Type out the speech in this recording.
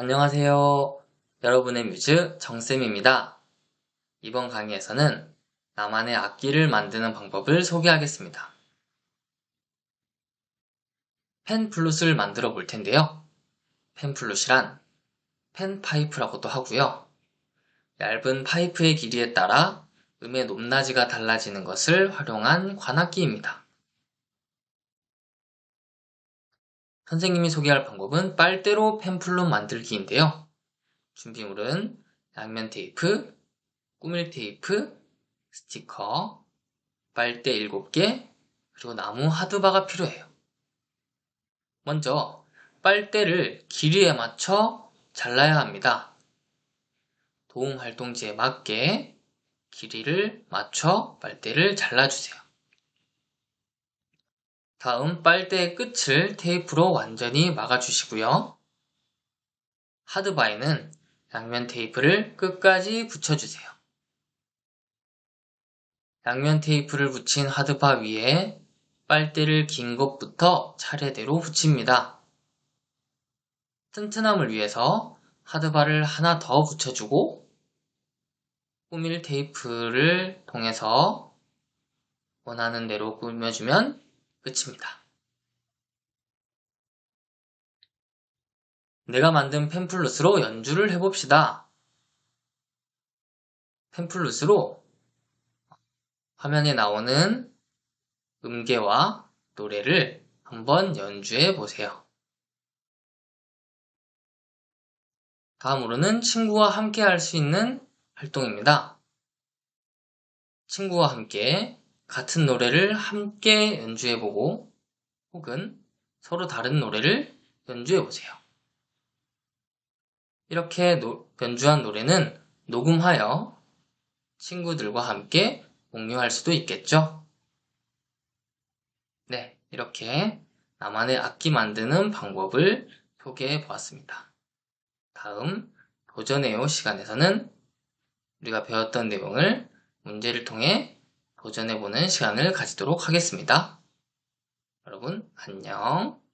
안녕하세요. 여러분의 뮤즈 정쌤입니다. 이번 강의에서는 나만의 악기를 만드는 방법을 소개하겠습니다. 펜 플룻을 만들어 볼 텐데요. 펜플룻이란 펜파이프라고도 하고요. 얇은 파이프의 길이에 따라 음의 높낮이가 달라지는 것을 활용한 관악기입니다. 선생님이 소개할 방법은 빨대로 펜플룻 만들기인데요. 준비물은 양면 테이프, 꾸밀 테이프, 스티커, 빨대 7개, 그리고 나무 하드바가 필요해요. 먼저 빨대를 길이에 맞춰 잘라야 합니다. 도움 활동지에 맞게 길이를 맞춰 빨대를 잘라주세요. 다음 빨대의 끝을 테이프로 완전히 막아주시고요. 하드바이는 양면 테이프를 끝까지 붙여주세요. 양면 테이프를 붙인 하드바 위에 빨대를 긴 것부터 차례대로 붙입니다. 튼튼함을 위해서 하드바를 하나 더 붙여주고 꾸밀 테이프를 통해서 원하는 대로 꾸며주면 끝입니다. 내가 만든 펜플룻으로 연주를 해봅시다. 펜플룻으로 화면에 나오는 음계와 노래를 한번 연주해 보세요. 다음으로는 친구와 함께 할 수 있는 활동입니다. 친구와 함께 같은 노래를 함께 연주해보고 혹은 서로 다른 노래를 연주해보세요. 이렇게 노, 연주한 노래는 녹음하여 친구들과 함께 공유할 수도 있겠죠? 네, 이렇게 나만의 악기 만드는 방법을 소개해 보았습니다. 다음 도전해요 시간에서는 우리가 배웠던 내용을 문제를 통해 도전해보는 시간을 가지도록 하겠습니다. 여러분, 안녕.